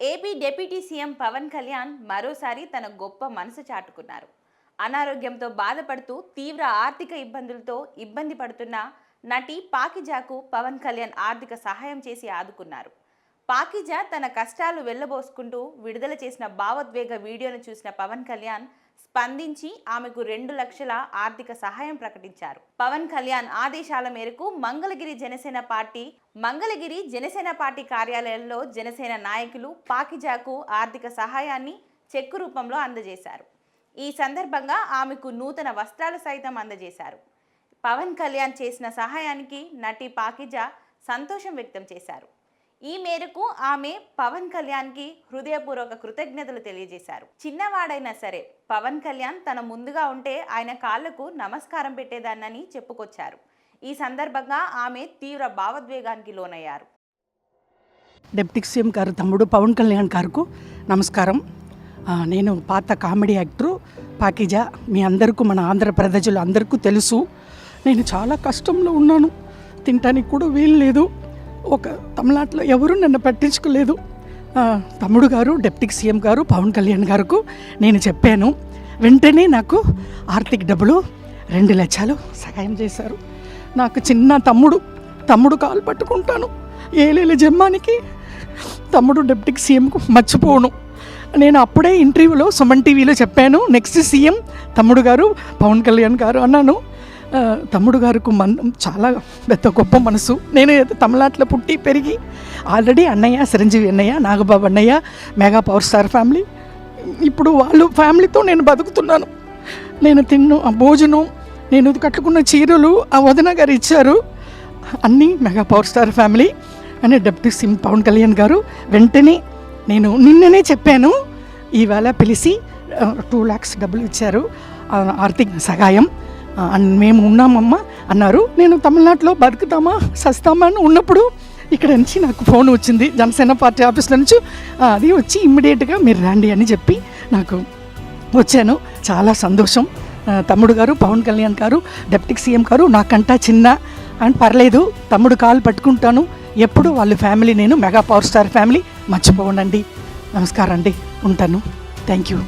AP deputy CM Pawan Kalyan మరోసారి తన గొప్ప మనసు చాటుకున్నారు. అనారోగ్యంతో బాధపడుతూ తీవ్ర ఆర్థిక ఇబ్బందులతో ఇబ్బంది పడుతున్న నటి పాకిజాకు పవన్ కళ్యాణ్ ఆర్థిక సహాయం చేసి ఆదుకున్నారు. పాకిజా తన కష్టాలు వెళ్ళబోసుకుంటూ విడుదల చేసిన భావోద్వేగ వీడియోను చూసిన పవన్ కళ్యాణ్ స్పందించి ఆమెకు రెండు లక్షల ఆర్థిక సహాయం ప్రకటించారు. పవన్ కళ్యాణ్ ఆదేశాల మేరకు మంగళగిరి జనసేన పార్టీ మంగళగిరి జనసేన పార్టీ కార్యాలయంలో జనసేన నాయకులు పాకిజాకు ఆర్థిక సహాయాన్ని చెక్కు రూపంలో అందజేశారు. ఈ సందర్భంగా ఆమెకు నూతన వస్త్రాలు సైతం అందజేశారు. పవన్ కళ్యాణ్ చేసిన సహాయానికి నటి పాకిజా సంతోషం వ్యక్తం చేశారు. ఈ మేరకు ఆమె పవన్ కళ్యాణ్కి హృదయపూర్వక కృతజ్ఞతలు తెలియజేశారు. చిన్నవాడైనా సరే పవన్ కళ్యాణ్ తన ముందుగా ఉంటే ఆయన కాళ్ళకు నమస్కారం పెట్టేదాన్నని చెప్పుకొచ్చారు. ఈ సందర్భంగా ఆమె తీవ్ర భావోద్వేగానికి లోనయ్యారు. డిప్యూటీ సీఎం గారు తమ్ముడు పవన్ కళ్యాణ్ గారుకు నమస్కారం. నేను పాత కామెడీ యాక్టరు పాకిజా మీ అందరికీ మన ఆంధ్ర ప్రజలు అందరికీ తెలుసు. నేను చాలా కష్టంలో ఉన్నాను. తినటానికి కూడా వీలు లేదు. ఒక తమిళనాడులో ఎవరు నన్ను పట్టించుకోలేదు. తమ్ముడు గారు డిప్యూటీ సీఎం గారు పవన్ కళ్యాణ్ గారుకు నేను చెప్పాను. వెంటనే నాకు ఆర్థిక డబ్బులు రెండు లక్షలు సహాయం చేశారు. నాకు చిన్న తమ్ముడు తమ్ముడు కాలు పట్టుకుంటాను. ఏలేల జమ్మానికి తమ్ముడు డిప్యూటీ సీఎంకు మర్చిపోను. నేను అప్పుడే ఇంటర్వ్యూలో సుమన్ టీవీలో చెప్పాను. నెక్స్ట్ సీఎం తమ్ముడు గారు పవన్ కళ్యాణ్ గారు అన్నాను. తమ్ముడు గారికి మన్ చాలా పెద్ద గొప్ప మనసు. నేను తమిళనాట్లో పుట్టి పెరిగి ఆల్రెడీ అన్నయ్య చిరంజీవి అన్నయ్య నాగబాబు అన్నయ్య మెగా పవర్ స్టార్ ఫ్యామిలీ. ఇప్పుడు వాళ్ళు ఫ్యామిలీతో నేను బతుకుతున్నాను. నేను తిన్ను ఆ భోజనం నేను కట్టుకున్న చీరలు ఆ వదిన గారు ఇచ్చారు. అన్నీ మెగా పవర్ స్టార్ ఫ్యామిలీ అని డెప్యూటీ సిం పవన్ కళ్యాణ్ గారు. వెంటనే నేను నిన్ననే చెప్పాను ఈవేళ పిలిచి టూ ల్యాక్స్ డబ్బులు ఇచ్చారు. ఆర్థిక సహాయం. అండ్ మేము ఉన్నామమ్మా అన్నారు. నేను తమిళనాడులో బతుకుతామా సస్తామా అని ఉన్నప్పుడు ఇక్కడ నుంచి నాకు ఫోన్ వచ్చింది. జనసేన పార్టీ ఆఫీస్లో నుంచి అది వచ్చి ఇమ్మీడియట్గా మీరు రండి అని చెప్పి నాకు వచ్చాను. చాలా సంతోషం. తమ్ముడు గారు పవన్ కళ్యాణ్ గారు డెప్యూటీ సీఎం గారు నాకంటా చిన్న అండ్ పర్లేదు తమ్ముడు కాలు పట్టుకుంటాను. ఎప్పుడు వాళ్ళ ఫ్యామిలీ నేను మెగా పవర్ స్టార్ ఫ్యామిలీ. మర్చిపోనండి నమస్కారం అండి. ఉంటాను. Thank you.